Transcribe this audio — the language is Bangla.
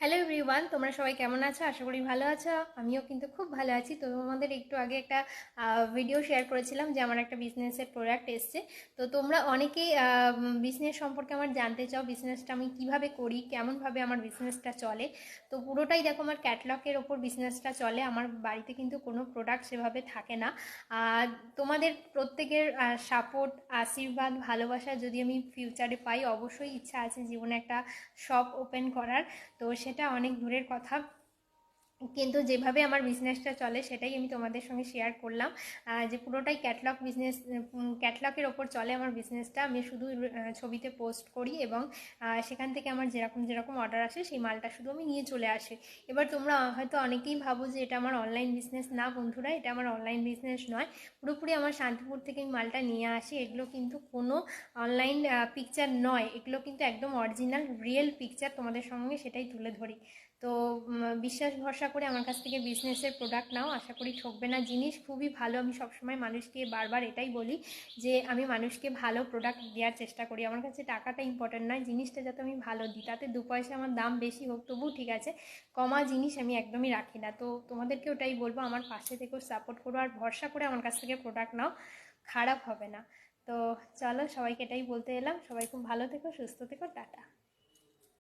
হ্যালো এভরিওয়ান তোমরা সবাই কেমন আছো? আশা করি ভালো আছো। আমিও কিন্তু খুব ভালো আছি। তো তোমাদের একটু আগে একটা ভিডিও শেয়ার করেছিলাম যে আমার একটা বিজনেসের প্রোডাক্ট এসছে। তো তোমরা অনেকেই বিজনেস সম্পর্কে আমার জানতে চাও বিজনেসটা আমি কীভাবে করি, কেমনভাবে আমার বিজনেসটা চলে। তো পুরোটাই দেখো, আমার ক্যাটলগের ওপর বিজনেসটা চলে। আমার বাড়িতে কিন্তু কোনো প্রোডাক্ট সেভাবে থাকে না। তোমাদের প্রত্যেকের সাপোর্ট আশীর্বাদ, ভালোবাসা যদি আমি ফিউচারে পাই, অবশ্যই ইচ্ছা আছে জীবনে একটা শপ ওপেন করার। তো সেটা অনেক দূরের কথা। কিন্তু যেভাবে আমার বিজনেসটা চলে, সেটাই আমি তোমাদের সঙ্গে শেয়ার করলাম। যে পুরোটাই ক্যাটলগ বিজনেস ক্যাটলগের ওপর চলে আমার বিজনেসটা আমি শুধু ছবিতে পোস্ট করি এবং সেখান থেকে আমার যেরকম যেরকম অর্ডার আসে, সেই মালটা শুধু আমি নিয়ে চলে আসি। এবার তোমরা হয়তো অনেকেই ভাবো যে এটা আমার অনলাইন বিজনেস না বন্ধুরা, এটা আমার অনলাইন বিজনেস নয়। পুরোপুরি আমার শান্তিপুর থেকে আমি মালটা নিয়ে আসি। এগুলো কিন্তু কোনো অনলাইন পিকচার নয়। এগুলো কিন্তু একদম অরিজিনাল রিয়েল পিকচার তোমাদের সঙ্গে সেটাই তুলে ধরি। তো বিশ্বাস ভরসা করে আমার কাছ থেকে বিজনেসের প্রোডাক্ট নাও। আশা করি ঠকবে না জিনিস। খুবই ভালো। আমি সবসময় মানুষকে বারবার এটাই বলি যে, আমি মানুষকে ভালো প্রোডাক্ট দেওয়ার চেষ্টা করি। আমার কাছে টাকাটা ইম্পর্টেন্ট নয়। জিনিসটা যাতে আমি ভালো দিই, তাতে দু পয়সা আমার দাম বেশি হোক, তবুও ঠিক আছে। কমা জিনিস আমি একদমই রাখি না। তো তোমাদেরকে ওটাই বলব, আমার পাশে থেকেও সাপোর্ট করো আর ভরসা করে আমার কাছ থেকে প্রোডাক্ট নাও। খারাপ হবে না। তো চলো, সবাইকে এটাই বলতে এলাম। সবাই খুব ভালো থেকো, সুস্থ থেকো, টাটা।